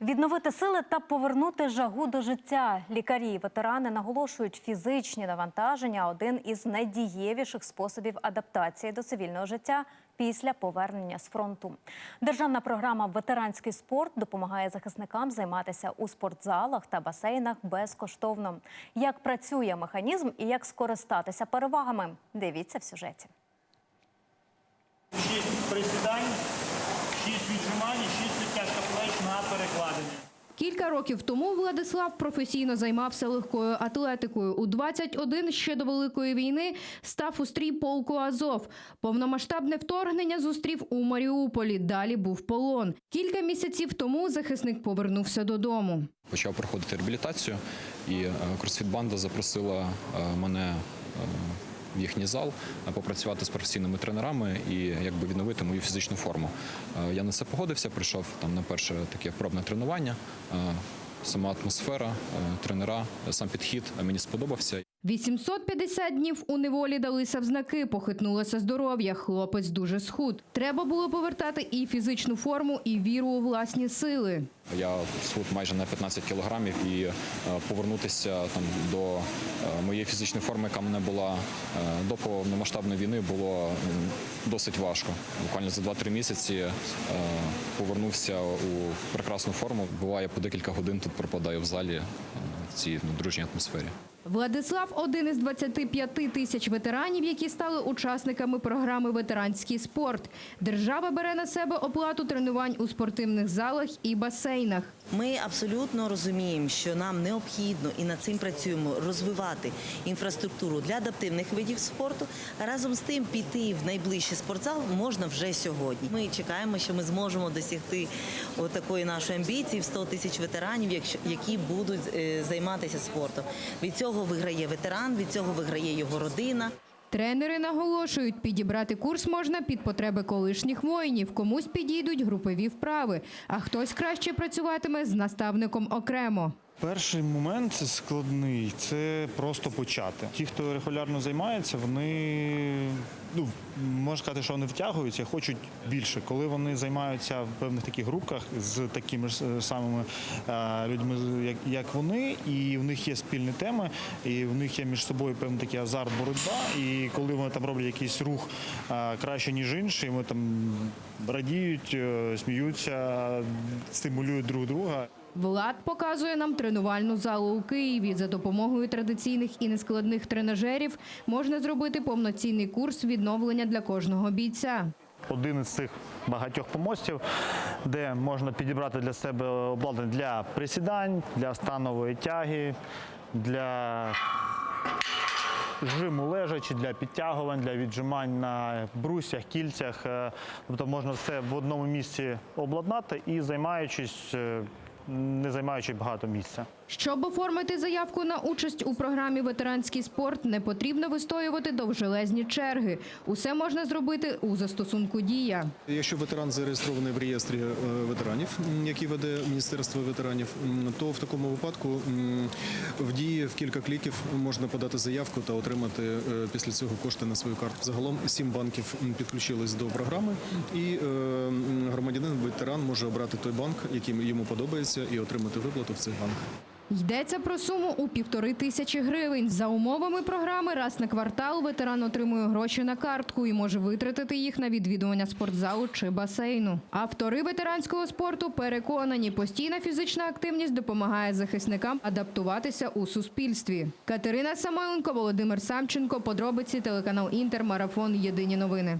Відновити сили та повернути жагу до життя. Лікарі і ветерани наголошують, фізичні навантаження один із найдієвіших способів адаптації до цивільного життя після повернення з фронту. Державна програма Ветеранський спорт допомагає захисникам займатися у спортзалах та басейнах безкоштовно. Як працює механізм і як скористатися перевагами? Дивіться в сюжеті. 6 присідань, 6 віджимань і 6 підтяжка плеч на перекладині. Кілька років тому Владислав професійно займався легкою атлетикою. У 21 ще до Великої війни став у стрій полку Азов. Повномасштабне вторгнення зустрів у Маріуполі. Далі був полон. Кілька місяців тому захисник повернувся додому. почав проходити реабілітацію, і е, кросфіт-банда запросила е, мене е, в їхній зал е, попрацювати з професійними тренерами і якби відновити мою фізичну форму. Е, Я на це погодився, прийшов там на перше таке пробне тренування. Е, Сама атмосфера, тренера, сам підхід мені сподобався. 850 днів у неволі далися в знаки, похитнулося здоров'я. Хлопець дуже схуд. Треба було повертати і фізичну форму, і віру у власні сили. Я схуд майже на 15 кілограмів і е, повернутися там до е, моєї фізичної форми, яка мене була е, до повномасштабної війни, було досить важко. Буквально за 2-3 місяці повернувся у прекрасну форму. Буває по декілька годин тут пропадаю в залі в цій ну, дружній атмосфері. Владислав один із 25 тисяч ветеранів, які стали учасниками програми Ветеранський спорт. Держава бере на себе оплату тренувань у спортивних залах і басейнах. Ми абсолютно розуміємо, що нам необхідно і над цим працюємо розвивати інфраструктуру для адаптивних видів спорту. Разом з тим піти в найближчий спортзал можна вже сьогодні. Ми чекаємо, що ми зможемо досягти такої нашої амбіції в 100 тисяч ветеранів, які будуть е, займатися спортом. Від цього виграє ветеран, від цього виграє його родина. Тренери наголошують, підібрати курс можна під потреби колишніх воїнів. Комусь підійдуть групові вправи, а хтось краще працюватиме з наставником окремо. Перший момент складний це просто почати. Ті, хто регулярно займається, вони ну можна сказати, що вони втягуються, хочуть більше. Коли вони займаються в певних таких групках з такими ж е, самими е, людьми, як, як вони, і в них є спільні теми, і в них є між собою певний такий азарт, боротьба. І коли вони там роблять якийсь рух е, краще ніж інший, ми там радіють, сміються, стимулюють друг друга. Влад показує нам тренувальну залу у Києві. За допомогою традиційних і нескладних тренажерів можна зробити повноцінний курс відновлення для кожного бійця. один із цих багатьох помостів, де можна підібрати для себе обладнання для присідань, для станової тяги, для жиму лежачі, для підтягувань, для віджимань на брусях, кільцях. Е, Тобто можна все в одному місці обладнати і займаючись, е, не займаючи багато місця. Щоб оформити заявку на участь у програмі Ветеранський спорт, не потрібно вистоювати довжелезні черги. Усе можна зробити у застосунку Дія. Якщо ветеран зареєстрований в реєстрі е, ветеранів, який веде Міністерство ветеранів, то в такому випадку в дії в кілька кліків можна подати заявку та отримати е, після цього кошти на свою картку. Загалом сім банків підключились до програми, і е, громадянин ветеран може обрати той банк, який йому подобається, і отримати виплату в цих банках. Йдеться про суму у півтори тисячі гривень. За умовами програми раз на квартал ветеран отримує гроші на картку і може витратити їх на відвідування спортзалу чи басейну. Автори ветеранського спорту переконані, постійна фізична активність допомагає захисникам адаптуватися у суспільстві. Катерина Самойленко, Володимир Самченко. Подробиці телеканал Інтер. Марафон. Єдині новини.